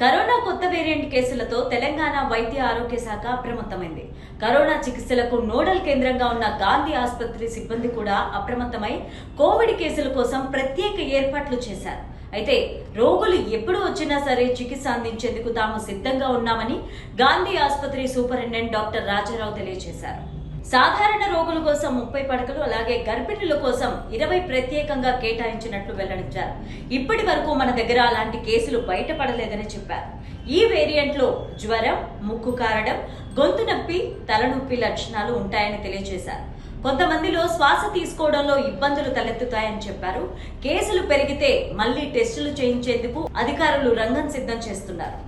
Corona కొత్త variant కేసులతో తెలంగాణ వైద్య ఆరోగ్య శాఖ అప్రమత్తమైంది. కరోనా చికిత్సలకు నోడల్ కేంద్రంగా ఉన్న గాంధీ ఆసుపత్రి సిబ్బంది కూడా అప్రమత్తమై కోవిడ్ కేసుల కోసం ప్రత్యేక ఏర్పాట్లు చేశారు. అయితే రోగులు ఎప్పుడు వచ్చినా సరే చికిత్స అందించేందుకు తాము సిద్ధంగా ఉన్నామని గాంధీ ఆసుపత్రి సూపరింటెండెంట్ డాక్టర్ రాజారావు తెలియజేశారు. సాధారణ రోగుల కోసం ముప్పై పడకలు అలాగే గర్భిణుల కోసం ఇరవై ప్రత్యేకంగా కేటాయించినట్లు వెల్లడించారు. ఇప్పటి వరకు మన దగ్గర అలాంటి కేసులు బయటపడలేదని చెప్పారు. ఈ వేరియంట్లో జ్వరం ముక్కు కారడం గొంతు నొప్పి తలనొప్పి లక్షణాలు ఉంటాయని తెలియజేశారు. కొంతమందిలో శ్వాస తీసుకోవడంలో ఇబ్బందులు తలెత్తుతాయని చెప్పారు. కేసులు పెరిగితే మళ్ళీ టెస్టులు చేయించేందుకు అధికారులు రంగం సిద్ధం చేస్తున్నారు.